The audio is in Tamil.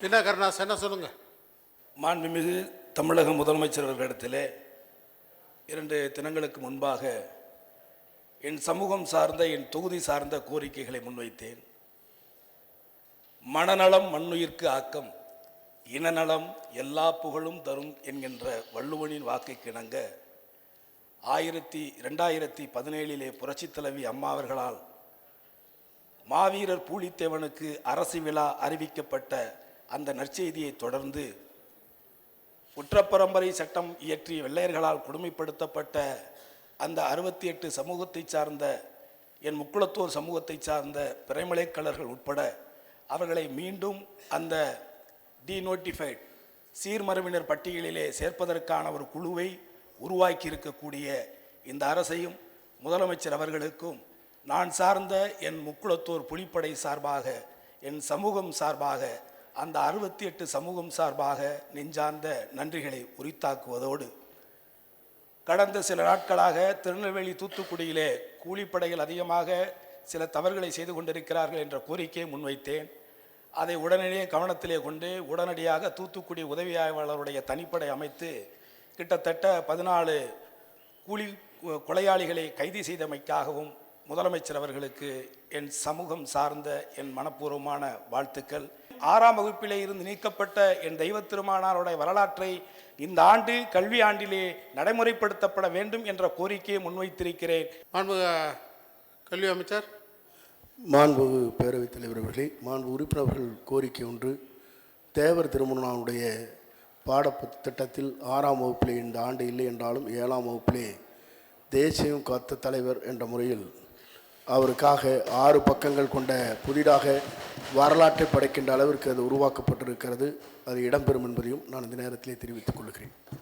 என்ன கருணாஸ் என்ன சொல்லுங்க? மாண்புமிகு தமிழக முதலமைச்சர் அவர்களிடத்திலே இரண்டு தினங்களுக்கு முன்பாக என் சமூகம் சார்ந்த என் தொகுதி சார்ந்த கோரிக்கைகளை முன்வைத்தேன். மனநலம் மண்ணுயிர்க்கு ஆக்கம் இனநலம் எல்லா புகழும் தரும் என்கின்ற வள்ளுவனின் வாக்கை கிணங்க ஆயிரத்தி ரெண்டாயிரத்தி பதினேழிலே புரட்சித் தலைவி அம்மா அவர்களால் மாவீரர் பூலித்தேவனுக்கு அரசு விழா அறிவிக்கப்பட்ட அந்த நற்செய்தியை தொடர்ந்து குற்றப்பரம்பரை சட்டம் இயற்றி வெள்ளையர்களால் கொடுமைப்படுத்தப்பட்ட அந்த அறுபத்தி எட்டு சமூகத்தை சார்ந்த என் முக்குளத்தூர் சமூகத்தை சார்ந்த பிறைமலைக்கலர்கள் உட்பட அவர்களை மீண்டும் அந்த டீநோட்டிஃபைட் சீர்மரபினர் பட்டியலிலே சேர்ப்பதற்கான ஒரு குழுவை உருவாக்கி இருக்கக்கூடிய இந்த அரசையும் முதலமைச்சர் அவர்களுக்கும் நான் சார்ந்த என் முக்குளத்தூர் புலிப்படை சார்பாக என் சமூகம் சார்பாக அந்த அறுபத்தி எட்டு சமூகம் சார்பாக நெஞ்சார்ந்த நன்றிகளை உரித்தாக்குவதோடு கடந்த சில நாட்களாக திருநெல்வேலி தூத்துக்குடியிலே கூலிப்படைகள் அதிகமாக சில தவறுகளை செய்து கொண்டிருக்கிறார்கள் என்ற கோரிக்கையை முன்வைத்தேன். அதை உடனடியே கவனத்திலே கொண்டு உடனடியாக தூத்துக்குடி உதவி ஆய்வாளருடைய தனிப்படை அமைத்து கிட்டத்தட்ட பதினாலு கூலி கொலையாளிகளை கைது செய்தமைக்காகவும் முதலமைச்சர் அவர்களுக்கு என் சமூகம் சார்ந்த என் மனப்பூர்வமான வாழ்த்துக்கள். ஆறாம் வகுப்பிலே இருந்து நீக்கப்பட்ட என் தெய்வ திருமானாருடைய வரலாற்றை இந்த ஆண்டு கல்வி ஆண்டிலே நடைமுறைப்படுத்தப்பட வேண்டும் என்ற கோரிக்கையை முன்வைத்திருக்கிறேன். மாண்புக கல்வி அமைச்சர். மாண்புகு பேரவைத் தலைவர் அவர்களே மாண்பு உறுப்பினர்கள் கோரிக்கை ஒன்று தேவர் திருமணனுடைய பாடத்திட்டத்தில் ஆறாம் வகுப்பிலே இந்த ஆண்டு இல்லை என்றாலும் ஏழாம் வகுப்பிலே தேசியம் காத்த தலைவர் என்ற முறையில் அவருக்காக ஆறு பக்கங்கள் கொண்ட புதிதாக வரலாற்றை படைக்கின்ற அளவிற்கு அது உருவாக்கப்பட்டிருக்கிறது. அது இடம்பெறும் என்பதையும் நான் இந்த நேரத்திலே தெரிவித்துக் கொள்கிறேன்.